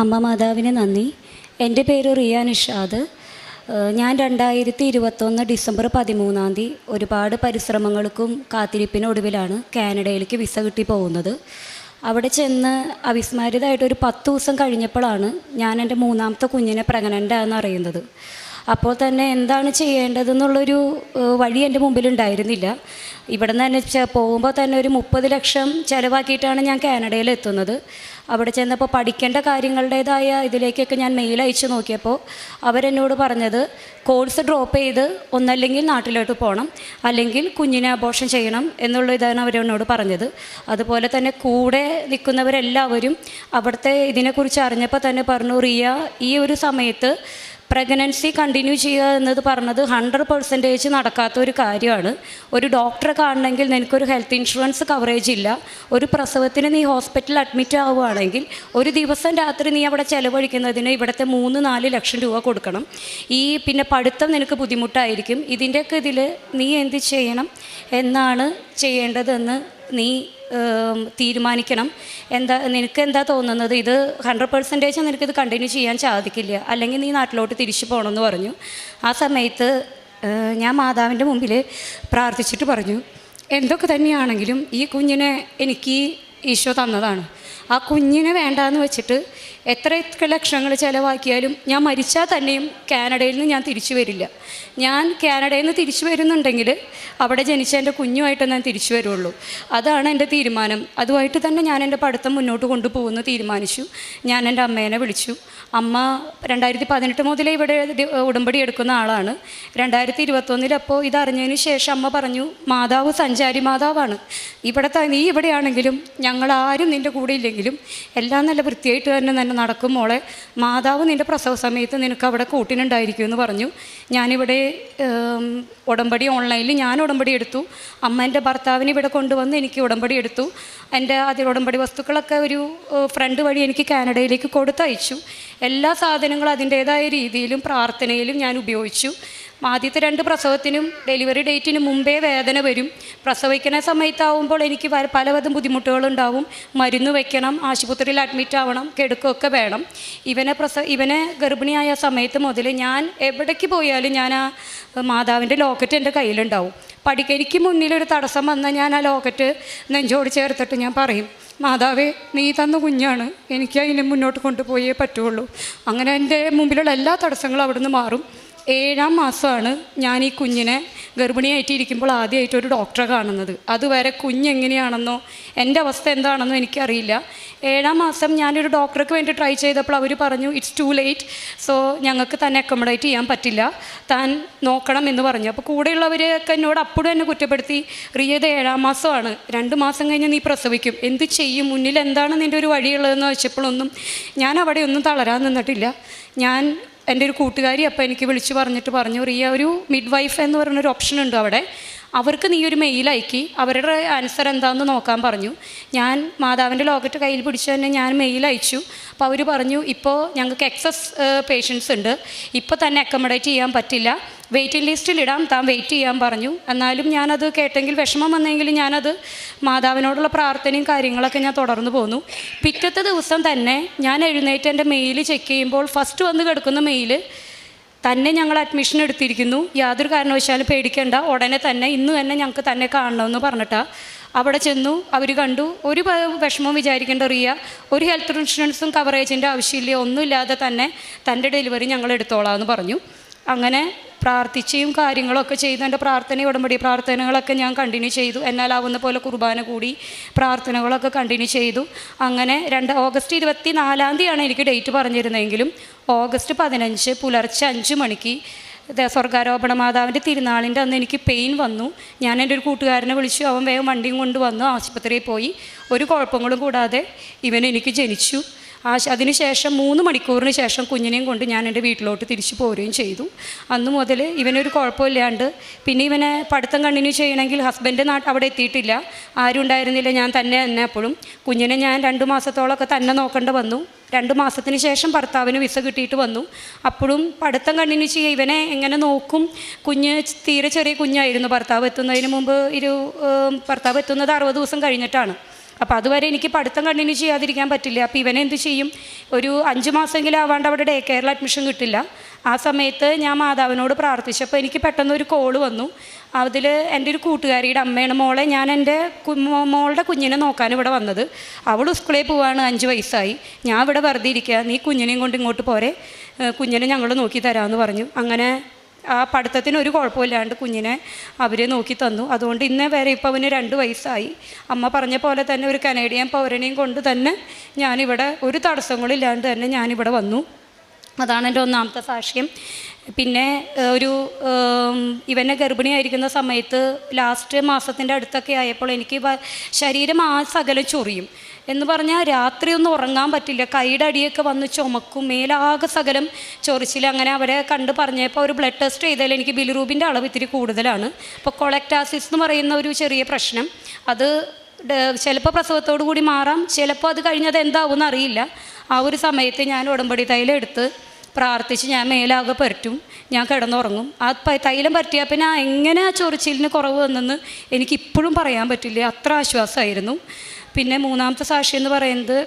അമ്മ മാതാവിന് നന്ദി. എന്റെ പേര് റിയ നിഷാദ്. ഞാൻ രണ്ടായിരത്തി ഇരുപത്തൊന്ന് ഡിസംബർ പതിമൂന്നാം തീയതി ഒരുപാട് പരിശ്രമങ്ങൾക്കും കാത്തിരിപ്പിനൊടുവിലാണ് കാനഡയിലേക്ക് വിസ കിട്ടി പോകുന്നത്. അവിടെ ചെന്ന് അവിസ്മാരിതമായിട്ട് ഒരു പത്ത് ദിവസം കഴിഞ്ഞപ്പോഴാണ് ഞാൻ എന്റെ മൂന്നാമത്തെ കുഞ്ഞിനെ പ്രഗ്നന്റ് ആണെന്ന് അറിയുന്നത്. അപ്പോൾ തന്നെ എന്താണ് ചെയ്യേണ്ടതെന്നുള്ളൊരു വഴി എന്റെ മുമ്പിൽ ഉണ്ടായിരുന്നില്ല ഇവിടെ നിന്ന് തന്നെ പോകുമ്പോൾ തന്നെ ഒരു മുപ്പത് ലക്ഷം ചിലവാക്കിയിട്ടാണ് ഞാൻ കാനഡയിൽ എത്തുന്നത്. അവിടെ ചെന്നപ്പോൾ പഠിക്കേണ്ട കാര്യങ്ങളുടേതായ ഇതിലേക്കൊക്കെ ഞാൻ മെയിൽ അയച്ചു നോക്കിയപ്പോൾ അവരെന്നോട് പറഞ്ഞത് കോഴ്സ് ഡ്രോപ്പ് ചെയ്ത് ഒന്നല്ലെങ്കിൽ നാട്ടിലോട്ട് പോകണം അല്ലെങ്കിൽ കുഞ്ഞിനെ അബോഷൻ ചെയ്യണം എന്നുള്ള ഇതാണ് അവരെന്നോട് പറഞ്ഞത്. അതുപോലെ തന്നെ കൂടെ നിൽക്കുന്നവരെല്ലാവരും അവിടുത്തെ ഇതിനെക്കുറിച്ച് അറിഞ്ഞപ്പോൾ തന്നെ പറഞ്ഞു റിയ ഈ ഒരു സമയത്ത് പ്രഗ്നൻസി കണ്ടിന്യൂ ചെയ്യുക എന്നത് പറഞ്ഞത് ഹൺഡ്രഡ് പെർസെന്റേജ് നടക്കാത്ത ഒരു കാര്യമാണ്. ഒരു ഡോക്ടറെ കാണണമെങ്കിൽ നിനക്കൊരു ഹെൽത്ത് ഇൻഷുറൻസ് കവറേജ് ഇല്ല. ഒരു പ്രസവത്തിന് നീ ഹോസ്പിറ്റലിൽ അഡ്മിറ്റ് ആവുകയാണെങ്കിൽ ഒരു ദിവസം രാത്രി നീ അവിടെ ചിലവഴിക്കുന്നതിന് ഇവിടുത്തെ മൂന്ന് നാല് ലക്ഷം രൂപ കൊടുക്കണം. ഈ പിന്നെ പഠിത്തം നിനക്ക് ബുദ്ധിമുട്ടായിരിക്കും. ഇതിന്റെയൊക്കെ ഇതിൽ നീ എന്ത് ചെയ്യണം? എന്നാണ് ചെയ്യേണ്ടതെന്ന് നീ തീരുമാനിക്കണം. എന്താ നിനക്ക് എന്താ തോന്നുന്നത്? ഇത് ഹൺഡ്രഡ് പെർസെന്റേജ് നിനക്കിത് കണ്ടിന്യൂ ചെയ്യാൻ സാധിക്കില്ല. അല്ലെങ്കിൽ നീ നാട്ടിലോട്ട് തിരിച്ചു പോകണമെന്ന് പറഞ്ഞു. ആ സമയത്ത് ഞാൻ മാതാവിന്റെ മുമ്പിൽ പ്രാർത്ഥിച്ചിട്ട് പറഞ്ഞു. എന്തൊക്കെ തന്നെയാണെങ്കിലും ഈ കുഞ്ഞിനെ എനിക്ക് ഈശോ തന്നതാണ്. ആ കുഞ്ഞിനെ വേണ്ടാന്ന് വെച്ചിട്ട് എത്ര എത്ര ലക്ഷങ്ങൾ ചിലവാക്കിയാലും ഞാൻ മരിച്ചാൽ തന്നെയും കാനഡയിൽ നിന്ന് ഞാൻ തിരിച്ചു വരില്ല. ഞാൻ കാനഡയിൽ നിന്ന് തിരിച്ചു വരുന്നുണ്ടെങ്കിൽ അവിടെ ജനിച്ച എന്റെ കുഞ്ഞുമായിട്ട് ഞാൻ തിരിച്ചു വരുള്ളൂ. അതാണ് എന്റെ തീരുമാനം. അതുമായിട്ട് തന്നെ ഞാൻ എന്റെ പഠിത്തം മുന്നോട്ട് കൊണ്ടുപോകുമെന്ന് തീരുമാനിച്ചു. ഞാൻ എന്റെ അമ്മേനെ വിളിച്ചു. അമ്മ രണ്ടായിരത്തി പതിനെട്ട് മുതലേ ഇവിടെ ഉടമ്പടി എടുക്കുന്ന ആളാണ്. രണ്ടായിരത്തി ഇരുപത്തൊന്നിൽ അപ്പോൾ ഇതറിഞ്ഞതിന് ശേഷം അമ്മ പറഞ്ഞു മാതാവ് സഞ്ചാരി മാതാവാണ്. ഇവിടെ നീ ഇവിടെയാണെങ്കിലും ഞങ്ങൾ ആരും നിന്റെ കൂടെ ഇല്ലെങ്കിലും എല്ലാം നല്ല വൃത്തിയായിട്ട് തന്നെ തന്നെ നടക്കും മോളെ. മാതാവ് നിന്റെ പ്രസവ സമയത്ത് നിനക്ക് അവിടെ കൂട്ടിനുണ്ടായിരിക്കും എന്ന് പറഞ്ഞു. ഞാനിവിടെ ഉടമ്പടി ഓൺലൈനിൽ ഞാൻ ഉടമ്പടി എടുത്തു. അമ്മ എന്റെ ഭർത്താവിനെ ഇവിടെ കൊണ്ടുവന്ന് എനിക്ക് ഉടമ്പടി എടുത്തു. എന്റെ അതിൽ ഉടമ്പടി വസ്തുക്കളൊക്കെ ഒരു ഫ്രണ്ട് വഴി എനിക്ക് കാനഡയിലേക്ക് കൊടുത്തയച്ചു. എല്ലാ സാധനങ്ങളും അതിന്റേതായ രീതിയിലും പ്രാർത്ഥനയിലും ഞാൻ ഉപയോഗിച്ചു. ആദ്യത്തെ രണ്ട് പ്രസവത്തിനും ഡെലിവറി ഡേറ്റിന് മുമ്പേ വേദന വരും. പ്രസവിക്കുന്ന സമയത്താവുമ്പോൾ എനിക്ക് പലവിധം ബുദ്ധിമുട്ടുകളുണ്ടാവും. മരുന്ന് വയ്ക്കണം ആശുപത്രിയിൽ അഡ്മിറ്റ് ആവണം കിടക്കുകയൊക്കെ വേണം. ഇവനെ പ്രസവ ഇവനെ ഗർഭിണിയായ സമയത്ത് മുതൽ ഞാൻ എവിടേക്ക് പോയാലും ഞാൻ ആ മാതാവിന്റെ ലോക്കറ്റ് എന്റെ കയ്യിലുണ്ടാവും. പഠിക്കെനിക്ക് മുന്നിലൊരു തടസ്സം വന്നാൽ ഞാൻ ആ ലോക്കറ്റ് നെഞ്ചോട് ചേർത്തിട്ട് ഞാൻ പറയും മാതാവേ നീ തന്ന കുഞ്ഞാണ്. എനിക്ക് അതിനെ മുന്നോട്ട് കൊണ്ടുപോയേ പറ്റുള്ളൂ. അങ്ങനെ എന്റെ മുമ്പിലുള്ള എല്ലാ തടസ്സങ്ങളും അവിടുന്ന് മാറും. ഏഴാം മാസമാണ് ഞാൻ ഈ കുഞ്ഞിനെ ഗർഭിണിയായിട്ട് ഇരിക്കുമ്പോൾ ആദ്യമായിട്ട് ഒരു ഡോക്ടറെ കാണുന്നത്. അതുവരെ കുഞ്ഞ് എങ്ങനെയാണെന്നോ എന്റെ അവസ്ഥ എന്താണെന്നോ എനിക്കറിയില്ല. ഏഴാം മാസം ഞാനൊരു ഡോക്ടർക്ക് വേണ്ടി ട്രൈ ചെയ്തപ്പോൾ അവർ പറഞ്ഞു ഇറ്റ്സ് ടു ലേറ്റ് സോ ഞങ്ങൾക്ക് തന്നെ അക്കോമഡേറ്റ് ചെയ്യാൻ പറ്റില്ല. താൻ നോക്കണം എന്ന് പറഞ്ഞു. അപ്പോൾ കൂടെയുള്ളവരൊക്കെ എന്നോട് അപ്പോഴും എന്നെ കുറ്റപ്പെടുത്തി റിയത് ഏഴാം മാസമാണ്. രണ്ട് മാസം കഴിഞ്ഞ് നീ പ്രസവിക്കും. എന്ത് ചെയ്യും? മുന്നിൽ എന്താണ് നിന്റെ ഒരു വഴിയുള്ളതെന്ന് വെച്ചപ്പോഴൊന്നും ഞാൻ അവിടെ ഒന്നും തളരാൻ നിന്നിട്ടില്ല. ഞാൻ എന്റെ ഒരു കൂട്ടുകാരി അപ്പോൾ എനിക്ക് വിളിച്ച് പറഞ്ഞിട്ട് പറഞ്ഞു റിയ ഒരു മിഡ് വൈഫ് എന്ന് പറയുന്നൊരു ഓപ്ഷൻ ഉണ്ട് അവിടെ. അവർക്ക് നീ ഒരു മെയിൽ അയക്കി. അവരുടെ ആൻസർ എന്താണെന്ന് നോക്കാൻ പറഞ്ഞു. ഞാൻ മാതാവിന്റെ ലോക്കറ്റ് കയ്യിൽ പിടിച്ച് തന്നെ ഞാൻ മെയിൽ അയച്ചു. അപ്പോൾ അവർ പറഞ്ഞു ഇപ്പോൾ ഞങ്ങൾക്ക് എക്സസ് പേഷ്യൻസ് ഉണ്ട്. ഇപ്പോൾ തന്നെ അക്കോമഡേറ്റ് ചെയ്യാൻ പറ്റില്ല. വെയിറ്റിംഗ് ലിസ്റ്റിൽ ഇടാം. താൻ വെയിറ്റ് ചെയ്യാൻ പറഞ്ഞു. എന്നാലും ഞാനത് കേട്ടെങ്കിൽ വിഷമം വന്നെങ്കിൽ ഞാനത് മാതാവിനോടുള്ള പ്രാർത്ഥനയും കാര്യങ്ങളൊക്കെ ഞാൻ തുടർന്ന് പോന്നു. പിറ്റത്തെ ദിവസം തന്നെ ഞാൻ എഴുന്നേറ്റ് എന്റെ മെയിൽ ചെക്ക് ചെയ്യുമ്പോൾ ഫസ്റ്റ് വന്ന് കിടക്കുന്ന മെയിൽ തന്നെ ഞങ്ങൾ അഡ്മിഷൻ എടുത്തിരിക്കുന്നു. യാതൊരു കാരണവശാലും പേടിക്കേണ്ട. ഉടനെ തന്നെ ഇന്ന് തന്നെ ഞങ്ങൾക്ക് തന്നെ കാണണമെന്ന് പറഞ്ഞിട്ടാ അവിടെ ചെന്നു. അവർ കണ്ടു. ഒരു വിഷമവും വിചാരിക്കേണ്ട റിയ. ഒരു ഹെൽത്ത് ഇൻഷുറൻസും കവറേജിന്റെ ആവശ്യമില്ല. ഒന്നുമില്ലാതെ തന്നെ തന്റെ ഡെലിവറി ഞങ്ങൾ എടുത്തോളാം എന്ന് പറഞ്ഞു. അങ്ങനെ പ്രാർത്ഥിച്ചും കാര്യങ്ങളൊക്കെ ചെയ്തു. എന്റെ പ്രാർത്ഥന ഉടമ്പടി പ്രാർത്ഥനകളൊക്കെ ഞാൻ കണ്ടിന്യൂ ചെയ്തു. എന്നാലാവുന്ന പോലെ കുർബാന കൂടി പ്രാർത്ഥനകളൊക്കെ കണ്ടിന്യൂ ചെയ്തു. അങ്ങനെ രണ്ട് ഓഗസ്റ്റ് ഇരുപത്തി നാലാം തീയതിയാണ് എനിക്ക് ഡേറ്റ് പറഞ്ഞിരുന്നെങ്കിലും ഓഗസ്റ്റ് പതിനഞ്ച് പുലർച്ചെ അഞ്ച് മണിക്ക് സ്വർഗാരോപണ മാതാവിന്റെ തിരുനാളിന്റെ അന്ന് എനിക്ക് പെയിൻ വന്നു. ഞാൻ എന്റെ ഒരു കൂട്ടുകാരനെ വിളിച്ചു. അവൻ വേഗം വണ്ടിയും കൊണ്ട് വന്നു. ആശുപത്രിയിൽ പോയി. ഒരു കുഴപ്പങ്ങളും കൂടാതെ ഇവൻ എനിക്ക് ജനിച്ചു. ആ അതിനുശേഷം മൂന്ന് മണിക്കൂറിന് ശേഷം കുഞ്ഞിനെയും കൊണ്ട് ഞാൻ എന്റെ വീട്ടിലോട്ട് തിരിച്ചു പോരുകയും ചെയ്തു. അന്ന് മുതൽ ഇവനൊരു കുഴപ്പമില്ലാണ്ട് പിന്നെ ഇവനെ പഠിത്തം കണ്ടിന്യൂ ചെയ്യണമെങ്കിൽ ഹസ്ബൻഡ് നാട്ട് അവിടെ എത്തിയിട്ടില്ല. ആരും ഉണ്ടായിരുന്നില്ല. ഞാൻ തന്നെ തന്നെ അപ്പോഴും കുഞ്ഞിനെ ഞാൻ രണ്ട് മാസത്തോളമൊക്കെ തന്നെ നോക്കേണ്ട വന്നു. രണ്ട് മാസത്തിന് ശേഷം ഭർത്താവിന് വിസ കിട്ടിയിട്ട് വന്നു. അപ്പോഴും പഠിത്തം കണ്ടിന്യൂ ചെയ്യുക ഇവനെ എങ്ങനെ നോക്കും? കുഞ്ഞ് തീരെ ചെറിയ കുഞ്ഞായിരുന്നു. ഭർത്താവ് എത്തുന്നതിന് മുമ്പ് ഒരു ഭർത്താവ് എത്തുന്നത് അറുപത് ദിവസം കഴിഞ്ഞിട്ടാണ്. അപ്പോൾ അതുവരെ എനിക്ക് പഠിത്തം കണ്ടിന്യൂ ചെയ്യാതിരിക്കാൻ പറ്റില്ല. അപ്പോൾ ഇവനെ എന്ത് ചെയ്യും? ഒരു അഞ്ച് മാസമെങ്കിലും ആവാണ്ട് അവിടെ ഡേ കെയറിൽ അഡ്മിഷൻ കിട്ടില്ല. ആ സമയത്ത് ഞാൻ മാതാവിനോട് പ്രാർത്ഥിച്ചപ്പോൾ എനിക്ക് പെട്ടെന്ന് ഒരു കോൾ വന്നു. അതിൽ എന്റെ ഒരു കൂട്ടുകാരിയുടെ അമ്മയാണ് മോളെ. ഞാൻ എന്റെ മോളുടെ കുഞ്ഞിനെ നോക്കാൻ ഇവിടെ വന്നത്. അവൾ സ്കൂളിൽ പോവാണ് അഞ്ച് വയസ്സായി. ഞാൻ ഇവിടെ വെറുതെ ഇരിക്കുക നീ കുഞ്ഞിനെയും കൊണ്ട് ഇങ്ങോട്ട് പോരെ. കുഞ്ഞിനെ ഞങ്ങൾ നോക്കി തരാമെന്ന് പറഞ്ഞു. അങ്ങനെ ആ പഠിത്തത്തിന് ഒരു കുഴപ്പമില്ലാണ്ട് കുഞ്ഞിനെ അവർ നോക്കി തന്നു. അതുകൊണ്ട് ഇന്നേ വരെ ഇപ്പോൾ അവന് രണ്ട് വയസ്സായി. അമ്മ പറഞ്ഞ പോലെ തന്നെ ഒരു കനേഡിയൻ പൗരനെയും കൊണ്ട് തന്നെ ഞാനിവിടെ ഒരു തടസ്സങ്ങളില്ലാണ്ട് തന്നെ ഞാനിവിടെ വന്നു. അതാണ് എന്റെ ഒന്നാമത്തെ സാക്ഷ്യം. പിന്നെ ഒരു ഇവനെ ഗർഭിണിയായിരിക്കുന്ന സമയത്ത് ലാസ്റ്റ് മാസത്തിന്റെ അടുത്തൊക്കെ ആയപ്പോൾ എനിക്ക് ശരീരം ആ സകലം ചൊറിയും. എന്ന് പറഞ്ഞാൽ രാത്രി ഒന്നും ഉറങ്ങാൻ പറ്റില്ല. കൈയുടെ അടിയൊക്കെ വന്ന് ചുമക്കും. മേലാകെ സകലം ചൊറിച്ചിൽ അങ്ങനെ അവരെ കണ്ട് പറഞ്ഞപ്പോൾ ഒരു ബ്ലഡ് ടെസ്റ്റ് ചെയ്താൽ എനിക്ക് ബിലിറൂബിന്റെ അളവ് ഇത്തിരി കൂടുതലാണ്. അപ്പോൾ കൊളക്ടാസിസ് എന്ന് പറയുന്ന ഒരു ചെറിയ പ്രശ്നം. അത് ചിലപ്പോൾ പ്രസവത്തോടു കൂടി മാറാം. ചിലപ്പോൾ അത് കഴിഞ്ഞത് എന്താവും അറിയില്ല. ആ ഒരു സമയത്ത് ഞാൻ ഉടമ്പടി തൈലം എടുത്ത് പ്രാർത്ഥിച്ച് ഞാൻ മേലാകെ പരറ്റും. ഞാൻ കിടന്നുറങ്ങും. ആ തൈലം പറ്റിയാൽ പിന്നെ ആ എങ്ങനെ ആ ചൊറിച്ചിലിന് കുറവ് വന്നെന്ന് എനിക്കിപ്പോഴും പറയാൻ പറ്റില്ല. അത്ര ആശ്വാസമായിരുന്നു. പിന്നെ മൂന്നാമത്തെ സാക്ഷി എന്ന് പറയുന്നത്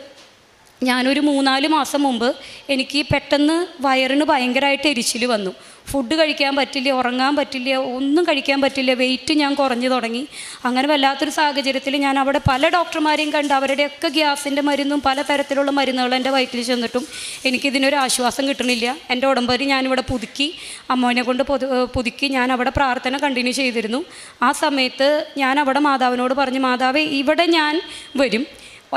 ഞാനൊരു മൂന്നാൽ മാസം മുമ്പ് എനിക്ക് പെട്ടെന്ന് വയറിന് ഭയങ്കരമായിട്ട് എരിച്ചിൽ വന്നു. ഫുഡ് കഴിക്കാൻ പറ്റില്ല ഉറങ്ങാൻ പറ്റില്ല ഒന്നും കഴിക്കാൻ പറ്റില്ല വെയിറ്റ് ഞാൻ കുറഞ്ഞു തുടങ്ങി. അങ്ങനെ വല്ലാത്തൊരു സാഹചര്യത്തിൽ ഞാൻ അവിടെ പല ഡോക്ടർമാരെയും കണ്ട് അവരുടെയൊക്കെ ഗ്യാസിന്റെ മരുന്നും പല തരത്തിലുള്ള മരുന്നുകൾ എന്റെ വയറ്റിൽ ചെന്നിട്ടും എനിക്കിതിനൊരു ആശ്വാസം കിട്ടണില്ല. എന്റെ ഉടമ്പരി ഞാനിവിടെ പുതുക്കി അമ്മോനെ കൊണ്ട് പൊതു പുതുക്കി ഞാൻ അവിടെ പ്രാർത്ഥന കണ്ടിന്യൂ ചെയ്തിരുന്നു. ആ സമയത്ത് ഞാൻ അവിടെ മാതാവിനോട് പറഞ്ഞു മാതാവേ ഇവിടെ ഞാൻ വരും.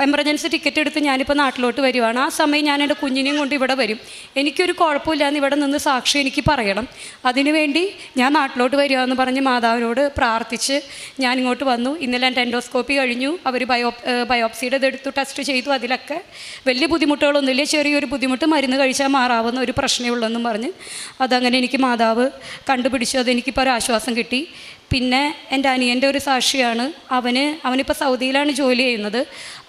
എമർജൻസി ടിക്കറ്റ് എടുത്ത് ഞാനിപ്പോൾ നാട്ടിലോട്ട് വരുവാണ്. ആ സമയം ഞാൻ എന്റെ കുഞ്ഞിനെയും കൊണ്ട് ഇവിടെ വരും. എനിക്കൊരു കുഴപ്പമില്ലാന്ന് ഇവിടെ നിന്ന് സാക്ഷി എനിക്ക് പറയണം. അതിനുവേണ്ടി ഞാൻ നാട്ടിലോട്ട് വരിക എന്ന് പറഞ്ഞ് മാതാവിനോട് പ്രാർത്ഥിച്ച് ഞാൻ ഇങ്ങോട്ട് വന്നു. ഇന്നലെ എന്റെ എൻഡോസ്കോപ്പി കഴിഞ്ഞു. അവർ ബയോ ബയോപ്സിയുടെ ഇതെടുത്തു ടെസ്റ്റ് ചെയ്തു അതിലൊക്കെ. വലിയ ബുദ്ധിമുട്ടുകളൊന്നുമില്ല. ചെറിയൊരു ബുദ്ധിമുട്ട് മരുന്ന് കഴിച്ചാൽ മാറാവുന്ന ഒരു പ്രശ്നമേ ഉള്ളെന്നും പറഞ്ഞ് അതങ്ങനെ എനിക്ക് മാതാവ് കണ്ടുപിടിച്ചു. അതെനിക്കിപ്പോൾ ഒരു ആശ്വാസം കിട്ടി. പിന്നെ എന്റെ അനിയന്റെ ഒരു സാക്ഷിയാണ്. അവന് അവനിപ്പോൾ സൗദിയിലാണ് ജോലി ചെയ്യുന്നത്.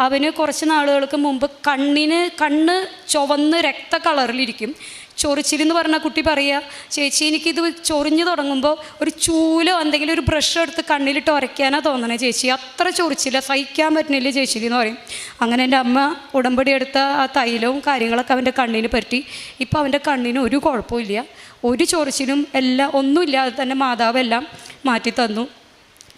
അവന് കുറച്ച് നാളുകൾക്ക് മുമ്പ് കണ്ണിന് കണ്ണ് ചുവന്ന് രക്ത കളറിലിരിക്കും ചൊറിച്ചിലെന്ന് പറഞ്ഞ കുട്ടി പറയുക ചേച്ചി എനിക്കിത് ചൊറിഞ്ഞു തുടങ്ങുമ്പോൾ ഒരു ചൂലോ എന്തെങ്കിലും ഒരു ബ്രഷ് എടുത്ത് കണ്ണിലിട്ട് ഉരയ്ക്കാനാ തോന്നണേ ചേച്ചി. അത്ര ചൊറിച്ചില്ല സഹിക്കാൻ പറ്റുന്നില്ല ചേച്ചി എന്ന് പറയും. അങ്ങനെ എന്റെ അമ്മ ഉടമ്പടി എടുത്ത ആ തൈലവും കാര്യങ്ങളൊക്കെ അവന്റെ കണ്ണിന് പറ്റി ഇപ്പോൾ അവന്റെ കണ്ണിന് ഒരു കുഴപ്പമില്ല ഒരു ചൊറിച്ചിലും എല്ലാം ഒന്നുമില്ലാതെ തന്നെ മാതാവ് എല്ലാം മാറ്റി തന്നു.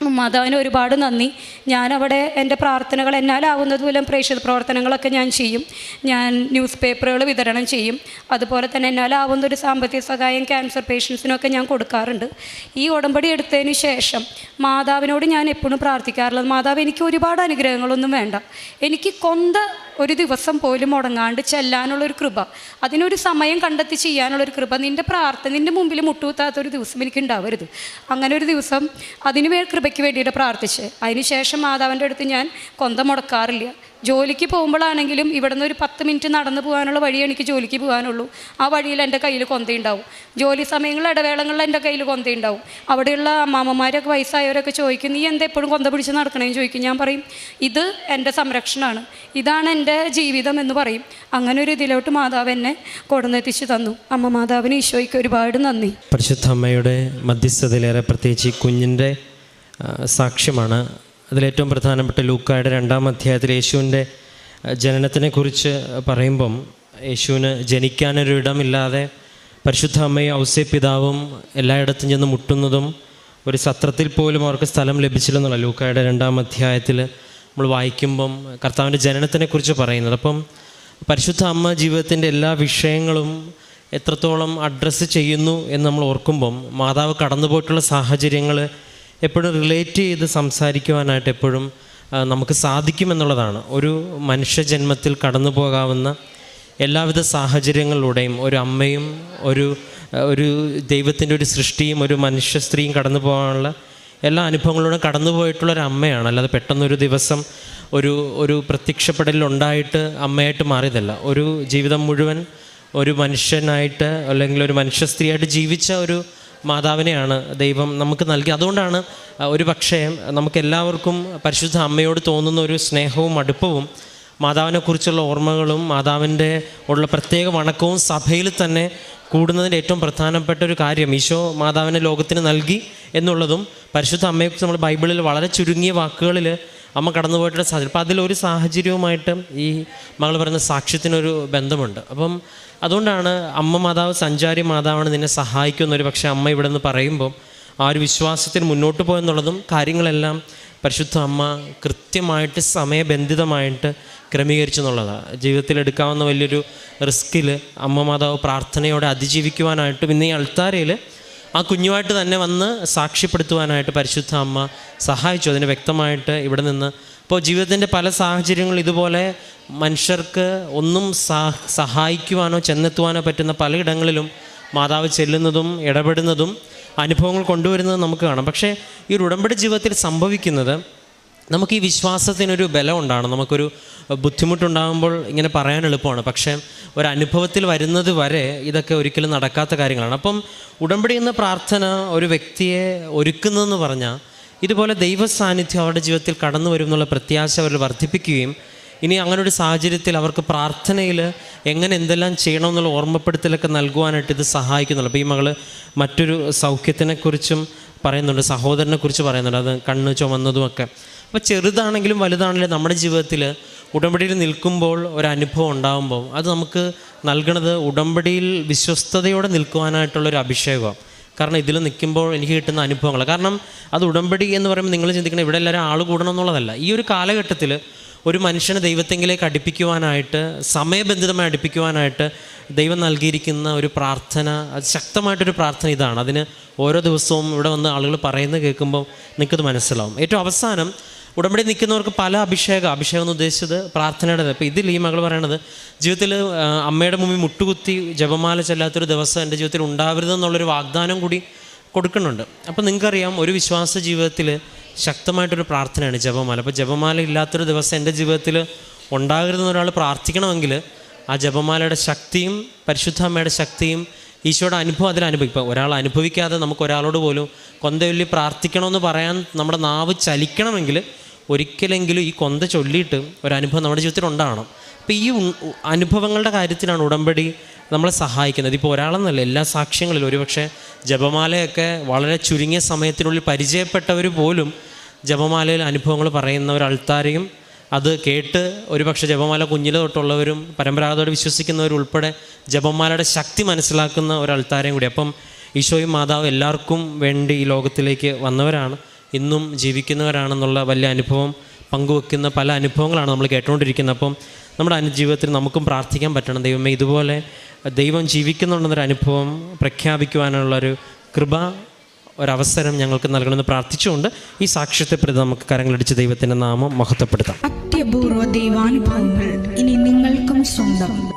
മാതാവിന് ഒരുപാട് നന്ദി. ഞാനവിടെ എന്റെ പ്രാർത്ഥനകൾ എന്നാലാവുന്നത് മൂലം പ്രേക്ഷിത പ്രവർത്തനങ്ങളൊക്കെ ഞാൻ ചെയ്യും. ഞാൻ ന്യൂസ് പേപ്പറുകൾ വിതരണം ചെയ്യും. അതുപോലെ തന്നെ എന്നാലാവുന്ന ഒരു സാമ്പത്തിക സഹായം ക്യാൻസർ പേഷ്യൻസിനൊക്കെ ഞാൻ കൊടുക്കാറുണ്ട്. ഈ ഉടമ്പടി എടുത്തതിന് ശേഷം മാതാവിനോട് ഞാൻ എപ്പോഴും പ്രാർത്ഥിക്കാറുള്ളത് മാതാവ് എനിക്ക് ഒരുപാട് അനുഗ്രഹങ്ങളൊന്നും വേണ്ട. എനിക്ക് കൊന്ത ഒരു ദിവസം പോലും മുടങ്ങാണ്ട് ചെല്ലാനുള്ളൊരു കൃപ. അതിനൊരു സമയം കണ്ടെത്തി ചെയ്യാനുള്ളൊരു കൃപ. നിന്റെ പ്രാർത്ഥന നിന്റെ മുമ്പിൽ മുട്ടുകുത്താത്തൊരു ദിവസം എനിക്ക് ഉണ്ടാവരുത്. അങ്ങനെ ഒരു ദിവസം അതിന് കൃപയ്ക്ക് വേണ്ടിയിട്ട് പ്രാർത്ഥിച്ച്. അതിനുശേഷം മാതാവിന്റെ അടുത്ത് ഞാൻ കൊന്ത മുടക്കാറില്ല. ജോലിക്ക് പോകുമ്പോഴാണെങ്കിലും ഇവിടുന്ന് ഒരു പത്ത് മിനിറ്റ് നടന്നു പോകാനുള്ള വഴി എനിക്ക് ജോലിക്ക് പോകാനുള്ളൂ. ആ വഴിയിൽ എന്റെ കയ്യിൽ കൊന്തയുണ്ടാവും. ജോലി സമയങ്ങളിൽ ഇടവേളങ്ങളിൽ എന്റെ കയ്യിൽ കൊന്തയുണ്ടാവും. അവിടെയുള്ള അമ്മാമ്മമാരൊക്കെ വയസ്സായവരൊക്കെ ചോദിക്കും നീ എന്താ എപ്പോഴും കൊന്ത പിടിച്ച് നടക്കണേന്ന് ചോദിക്കും. ഞാൻ പറയും ഇത് എന്റെ സംരക്ഷണമാണ്. ഇതാണ് എന്റെ ജീവിതം എന്ന് പറയും. അങ്ങനെ ഒരു ഇതിലോട്ട് മാതാവ് എന്നെ കൊടുന്നെത്തിച്ച് തന്നു. അമ്മ മാതാവിന് ഈശോയ്ക്ക് ഒരുപാട് നന്ദി. പരിശുദ്ധ അമ്മയുടെ മധ്യസ്ഥതയിലേറെ പ്രത്യേകിച്ച് കുഞ്ഞിന്റെ സാക്ഷ്യമാണ് അതിലേറ്റവും പ്രധാനപ്പെട്ട ലൂക്കായുടെ രണ്ടാം അധ്യായത്തിൽ യേശുവിന്റെ ജനനത്തിനെക്കുറിച്ച് പറയുമ്പം യേശുവിന് ജനിക്കാനൊരു ഇടമില്ലാതെ പരിശുദ്ധ അമ്മയും ഔസേ പിതാവും എല്ലായിടത്തും ചെന്ന് മുട്ടുന്നതും ഒരു സത്രത്തിൽ പോലും അവർക്ക് സ്ഥലം ലഭിച്ചില്ലെന്നുള്ള ലൂക്കായുടെ രണ്ടാം അധ്യായത്തിൽ നമ്മൾ വായിക്കുമ്പം കർത്താവിന്റെ ജനനത്തിനെക്കുറിച്ച് പറയുന്നത്. അപ്പം പരിശുദ്ധ അമ്മ ജീവിതത്തിന്റെ എല്ലാ വിഷയങ്ങളും എത്രത്തോളം അഡ്രസ്സ് ചെയ്യുന്നു എന്ന് നമ്മൾ ഓർക്കുമ്പം മാതാവ് കടന്നുപോയിട്ടുള്ള സാഹചര്യങ്ങൾ എപ്പോഴും റിലേറ്റ് ചെയ്ത് സംസാരിക്കുവാനായിട്ട് എപ്പോഴും നമുക്ക് സാധിക്കുമെന്നുള്ളതാണ്. ഒരു മനുഷ്യജന്മത്തിൽ കടന്നു പോകാവുന്ന എല്ലാവിധ സാഹചര്യങ്ങളിലൂടെയും ഒരു അമ്മയും ഒരു ഒരു ദൈവത്തിന്റെ ഒരു സൃഷ്ടിയും ഒരു മനുഷ്യ സ്ത്രീയും കടന്നു പോകാനുള്ള എല്ലാ അനുഭവങ്ങളിലൂടെ കടന്നു പോയിട്ടുള്ള ഒരു അമ്മയാണ്. അല്ലാതെ പെട്ടെന്നൊരു ദിവസം ഒരു ഒരു പ്രത്യക്ഷപ്പെടലുണ്ടായിട്ട് അമ്മയായിട്ട് മാറിയതല്ല. ഒരു ജീവിതം മുഴുവൻ ഒരു മനുഷ്യനായിട്ട് അല്ലെങ്കിൽ ഒരു മനുഷ്യ സ്ത്രീയായിട്ട് ജീവിച്ച ഒരു മാതാവിനെയാണ് ദൈവം നമുക്ക് നൽകി അതുകൊണ്ടാണ് ഒരു പക്ഷേ നമുക്ക് എല്ലാവർക്കും പരിശുദ്ധ അമ്മയോട് തോന്നുന്ന ഒരു സ്നേഹവും അടുപ്പവും മാതാവിനെക്കുറിച്ചുള്ള ഓർമ്മകളും മാതാവിന്റെ ഉള്ള പ്രത്യേക വണക്കവും സഭയിൽ തന്നെ കൂടുന്നതിന്റെ ഏറ്റവും പ്രധാനപ്പെട്ട ഒരു കാര്യം ഈശോ മാതാവിനെ ലോകത്തിന് നൽകി എന്നുള്ളതും പരിശുദ്ധ അമ്മയെക്കുറിച്ച് നമ്മൾ ബൈബിളിൽ വളരെ ചുരുങ്ങിയ വാക്കുകളിൽ അമ്മ കടന്നു പോയിട്ടുള്ള സാഹചര്യം അപ്പോൾ അതിലൊരു സാഹചര്യവുമായിട്ട് ഈ മകൾ പറയുന്ന സാക്ഷ്യത്തിനൊരു ബന്ധമുണ്ട്. അപ്പം അതുകൊണ്ടാണ് അമ്മ മാതാവ് സഞ്ചാരി മാതാവാണ് നിന്നെ സഹായിക്കുന്നൊരു പക്ഷേ അമ്മ ഇവിടെ നിന്ന് പറയുമ്പോൾ ആ ഒരു വിശ്വാസത്തിൽ മുന്നോട്ട് പോയെന്നുള്ളതും കാര്യങ്ങളെല്ലാം പരിശുദ്ധ അമ്മ കൃത്യമായിട്ട് സമയബന്ധിതമായിട്ട് ക്രമീകരിച്ചു എന്നുള്ളതാണ് ജീവിതത്തിൽ എടുക്കാവുന്ന വലിയൊരു റിസ്കിൽ അമ്മ മാതാവ് പ്രാർത്ഥനയോടെ അതിജീവിക്കുവാനായിട്ടും ഇന്ന് ഈ അൾത്താരയിൽ ആ കുഞ്ഞുമായിട്ട് തന്നെ വന്ന് സാക്ഷ്യപ്പെടുത്തുവാനായിട്ട് പരിശുദ്ധ അമ്മ സഹായിച്ചു. അതിന് വ്യക്തമായിട്ട് ഇവിടെ നിന്ന് ഇപ്പോൾ ജീവിതത്തിന്റെ പല സാഹചര്യങ്ങളും ഇതുപോലെ മനുഷ്യർക്ക് ഒന്നും സഹായിക്കുവാനോ ചെന്നെത്തുവാനോ പറ്റുന്ന പലയിടങ്ങളിലും മാതാവ് ചെല്ലുന്നതും ഇടപെടുന്നതും അനുഭവങ്ങൾ കൊണ്ടുവരുന്നത് നമുക്ക് കാണാം. പക്ഷേ ഈ ഒരു ഉടമ്പടി ജീവിതത്തിൽ സംഭവിക്കുന്നത് നമുക്ക് ഈ വിശ്വാസത്തിനൊരു ബലം ഉണ്ടാണ് നമുക്കൊരു ബുദ്ധിമുട്ടുണ്ടാകുമ്പോൾ ഇങ്ങനെ പറയാൻ എളുപ്പമാണ്. പക്ഷേ ഒരു അനുഭവത്തിൽ വരുന്നത് വരെ ഇതൊക്കെ ഒരിക്കലും നടക്കാത്ത കാര്യങ്ങളാണ്. അപ്പം ഉടമ്പടി എന്ന പ്രാർത്ഥന ഒരു വ്യക്തിയെ ഒരുക്കുന്നതെന്ന് പറഞ്ഞാൽ ഇതുപോലെ ദൈവ സാന്നിധ്യം അവരുടെ ജീവിതത്തിൽ കടന്നു വരും എന്നുള്ള പ്രത്യാശ അവർ വർദ്ധിപ്പിക്കുകയും ഇനി അങ്ങനെ ഒരു സാഹചര്യത്തിൽ അവർക്ക് പ്രാർത്ഥനയിൽ എങ്ങനെ എന്തെല്ലാം ചെയ്യണമെന്നുള്ള ഓർമ്മപ്പെടുത്തലൊക്കെ നൽകുവാനായിട്ട് ഇത് സഹായിക്കുന്നുള്ളൂ അപ്പോൾ ഈ മകൾ മറ്റൊരു സൗഖ്യത്തിനെക്കുറിച്ചും പറയുന്നുണ്ട് സഹോദരനെക്കുറിച്ച് പറയുന്നുണ്ട്. അത് കണ്ണ് ചുമന്നതുമൊക്കെ. അപ്പോൾ ചെറുതാണെങ്കിലും വലുതാണെങ്കിലും നമ്മുടെ ജീവിതത്തിൽ ഉടമ്പടിയിൽ നിൽക്കുമ്പോൾ ഒരനുഭവം ഉണ്ടാകുമ്പോൾ അത് നമുക്ക് നൽകണത് ഉടമ്പടിയിൽ വിശ്വസ്തയോടെ നിൽക്കുവാനായിട്ടുള്ളൊരു അഭിഷേകമാണ്. കാരണം ഇതിൽ നിൽക്കുമ്പോൾ എനിക്ക് കിട്ടുന്ന അനുഭവങ്ങൾ. കാരണം അത് ഉടമ്പടി എന്ന് പറയുമ്പോൾ നിങ്ങൾ ചിന്തിക്കണം ഇവിടെ എല്ലാവരും ആൾ കൂടണം എന്നുള്ളതല്ല. ഈ ഒരു കാലഘട്ടത്തിൽ ഒരു മനുഷ്യനെ ദൈവത്തെങ്കിലേക്ക് അടുപ്പിക്കുവാനായിട്ട് സമയബന്ധിതമായി അടുപ്പിക്കുവാനായിട്ട് ദൈവം നൽകിയിരിക്കുന്ന ഒരു പ്രാർത്ഥന അത് ശക്തമായിട്ടൊരു പ്രാർത്ഥന ഇതാണ്. അതിന് ഓരോ ദിവസവും ഇവിടെ വന്ന് ആളുകൾ പറയുന്നത് കേൾക്കുമ്പോൾ നിങ്ങൾക്കത് മനസ്സിലാവും. ഏറ്റവും അവസാനം ഉടമ്പടി നിൽക്കുന്നവർക്ക് പല അഭിഷേകം അഭിഷേകം എന്ന് ഉദ്ദേശിച്ചത് പ്രാർത്ഥനയുടെ അപ്പോൾ ഇതിൽ ഈ മകൾ പറയണത് ജീവിതത്തിൽ അമ്മയുടെ മുമ്പിൽ മുട്ടുകുത്തി ജപമാല ചെല്ലാത്തൊരു ദിവസം എന്റെ ജീവിതത്തിൽ ഉണ്ടാവരുതെന്നുള്ളൊരു വാഗ്ദാനം കൂടി കൊടുക്കുന്നുണ്ട്. അപ്പോൾ നിങ്ങൾക്കറിയാം ഒരു വിശ്വാസ ജീവിതത്തിൽ ശക്തമായിട്ടൊരു പ്രാർത്ഥനയാണ് ജപമാല. അപ്പോൾ ജപമാല ഇല്ലാത്തൊരു ദിവസം എന്റെ ജീവിതത്തിൽ ഉണ്ടാകരുതെന്ന് ഒരാൾ പ്രാർത്ഥിക്കണമെങ്കിൽ ആ ജപമാലയുടെ ശക്തിയും പരിശുദ്ധ അമ്മയുടെ ശക്തിയും ഈശോയുടെ അനുഭവം അതിൽ അനുഭവിക്കും ഒരാൾ അനുഭവിക്കാതെ നമുക്ക് ഒരാളോട് പോലും കൊന്തയൊല്ലി പ്രാർത്ഥിക്കണമെന്ന് പറയാൻ നമ്മുടെ നാവ് ചലിക്കണമെങ്കിൽ ഒരിക്കലെങ്കിലും ഈ കൊന്ത ചൊല്ലിയിട്ട് ഒരു അനുഭവം നമ്മുടെ ജീവിതത്തിൽ ഉണ്ടാകണം അപ്പോൾ ഈ അനുഭവങ്ങളുടെ കാര്യത്തിലാണ് ഉടമ്പടി നമ്മളെ സഹായിക്കുന്നത്. ഇപ്പോൾ ഒരാളെന്നല്ല എല്ലാ സാക്ഷ്യങ്ങളിലും. ഒരുപക്ഷെ ജപമാലയൊക്കെ വളരെ ചുരുങ്ങിയ സമയത്തിനുള്ളിൽ പരിചയപ്പെട്ടവർ പോലും ജപമാലയിൽ അനുഭവങ്ങൾ പറയുന്ന ഒരാൾത്താരെയും അത് കേട്ട് ഒരുപക്ഷെ ജപമാല കുഞ്ഞിലെ തൊട്ടുള്ളവരും പരമ്പരാഗതമായിട്ട് വിശ്വസിക്കുന്നവരും ഉൾപ്പെടെ ജപമാലയുടെ ശക്തി മനസ്സിലാക്കുന്ന ഒരു അൾത്താരയും കൂടി. അപ്പം ഈശോയും മാതാവും എല്ലാവർക്കും വേണ്ടി ഈ ലോകത്തിലേക്ക് വന്നവരാണ്. ഇന്നും ജീവിക്കുന്നവരാണെന്നുള്ള വലിയ അനുഭവം പങ്കുവെക്കുന്ന പല അനുഭവങ്ങളാണ് നമ്മൾ കേട്ടുകൊണ്ടിരിക്കുന്നത്. അപ്പം നമ്മുടെ അനുജീവിതത്തിൽ നമുക്കും പ്രാർത്ഥിക്കാൻ പറ്റണം. ദൈവമേ ഇതുപോലെ ദൈവം ജീവിക്കുന്നുണ്ടെന്നൊരു അനുഭവം പ്രഖ്യാപിക്കുവാനുള്ളൊരു കൃപ ഒരവസരം ഞങ്ങൾക്ക് നൽകണമെന്ന് പ്രാർത്ഥിച്ചുകൊണ്ട് ഈ സാക്ഷ്യത്തെ പ്രതി നമുക്ക് കരങ്ങളടിച്ച് ദൈവത്തിന്റെ നാമം മഹത്വപ്പെടുത്താം. അത്യപൂർവ ദൈവാനുഭവങ്ങൾ ഇനി നിങ്ങൾക്കും സ്വന്തം.